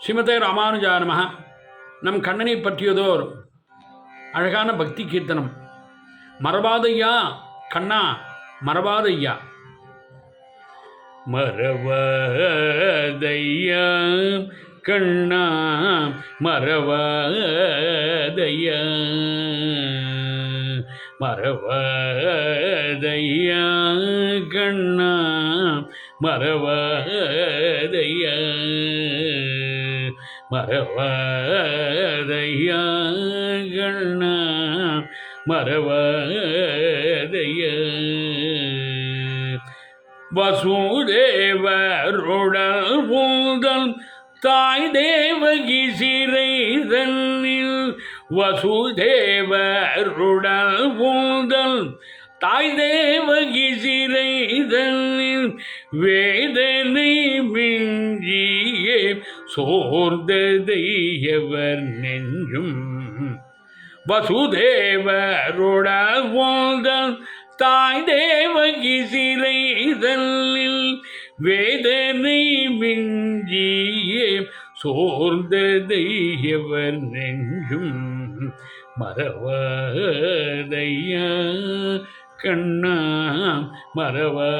ஸ்ரீமதே ராமானுஜா நமஹ நம் கண்ணனை பற்றியதோர் அழகான பக்தி கீர்த்தனம். மரபாதையா கண்ணா மரபாதையா மரவாதையா கண்ணா மரவாதையா மரவாதையா கண்ணா மரவாதையா மரவாதையா கண்ணா மரவாதையா வசுதேவருடல் பூதல் தாய் தேவகி சிறை தன்னில் வசுதேவருடல் பூதல் தாய் தேவகி சிறை தன்னில் வேதனை மிஞ்சியே. சோர்ந்ததையவர் நெஞ்சும் வசுதேவருட தாய் தேவகி சிறை வேதனை மிஞ்சியே சோர்ந்ததையவர் நெஞ்சும் மறவாதையா கண்ணா மறவாதையா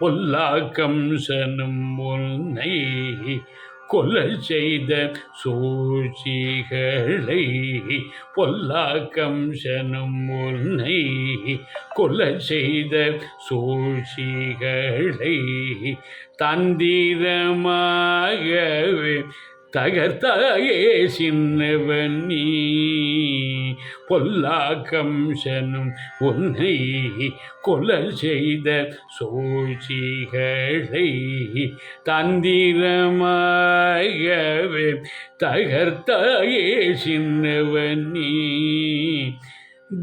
பொல்லாக்கம் சனும் உன்னை கொல்ல செய்த சூழ்ச்சிகளை பொல்லாக்கம் சனும் உன்னை கொல்ல செய்த சூழ்ச்சிகளை தந்திரமாகவே தகர்த்தாயே சின்னவன் நீ. பொல்லாக்கம் சனும் உன்னை கொல்ல செய்த சூழ்ச்சிகளை தந்திரமாகவே தகர்த்தாயே சின்னவன் நீ.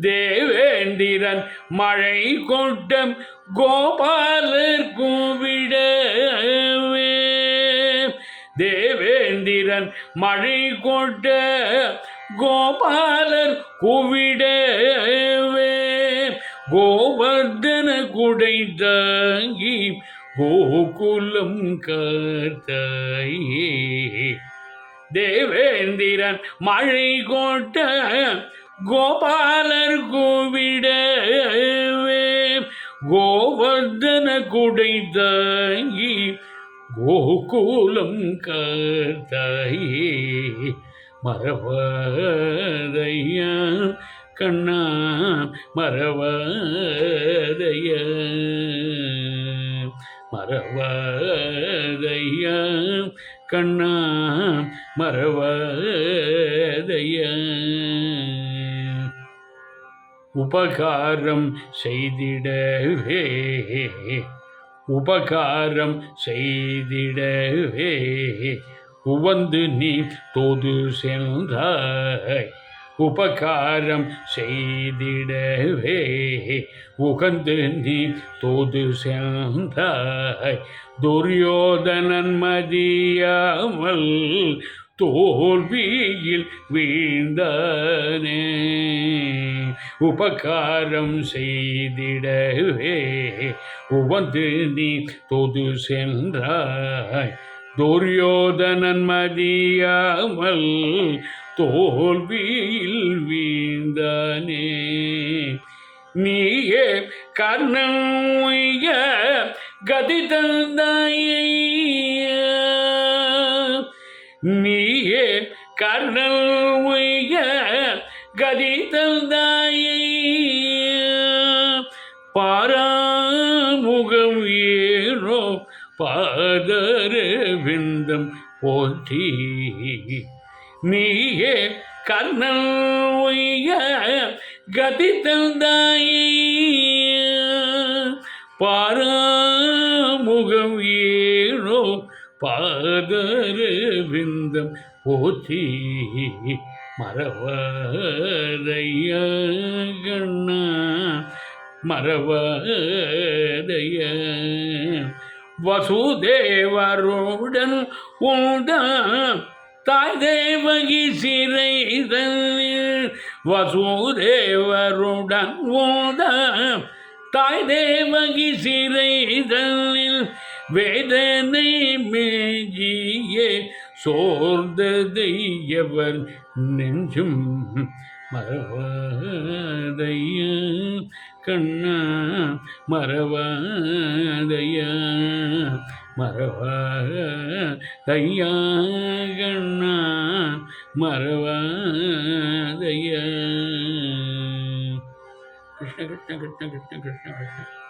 தேவேந்திரன் மழை கொட்டம் கோபாலர் கூவிடவே தேவேந்திரன் மழை கொட்ட கோபாலர் கூவிடவே. கோவர்தன குடை தாங்கி கோகுலம் காத்தாயே தேவேந்திரன் மழை கோட்ட கோபாலர் கூவிடவே. கோவர்தன குடை தாங்கி கோகுலம் காத்தாயே மறவாதையா கண்ணா மறவாதையா மறவாதையா கண்ணா மறவாதையா உபகாரம் செய்திடவே உபகாரம் செய்திடவே. உவந்து நீ தோது சென்றாய். உபகாரம் செய்திடவே. உகந்து நீ தோது சென்றாய். துரியோதனன் மதியாமல் தோல்வியில் வீழ்ந்தானே. உபகாரம் செய்திடவே. உவந்து நீ தொது சென்றாய். துரியோதனன் மதியாமல் தோல்வியில் வீழ்ந்தானே. நீயே கர்ணன் உய்ய கதி தந்தாயே நீயே கர்ணல் உய்ய கதி தந்த விந்தம் போற்றி. நீயே கர்ணன் உய்ய கதி தந்தாயே. பாராமுகம் ஏனோ பாதர விந்தம் போற்றி. மறவாதையா கண்ணா மறவாதைய வசுதேவருடன் உண்ட தாய் தேவகி சிறை வசுதேவருடன் உண்ட தாய் தேவகி சிறைதனில் வேதனை மேஜியே சோர்ந்ததை எவர் நெஞ்சும் மறவாதைய கண்ணா மறவாதைய. மறவாதையா கண்ணா மறவாதைய. கிருஷ்ண கிருஷ்ண கிருஷ்ண கிருஷ்ண கிருஷ்ண கிருஷ்ண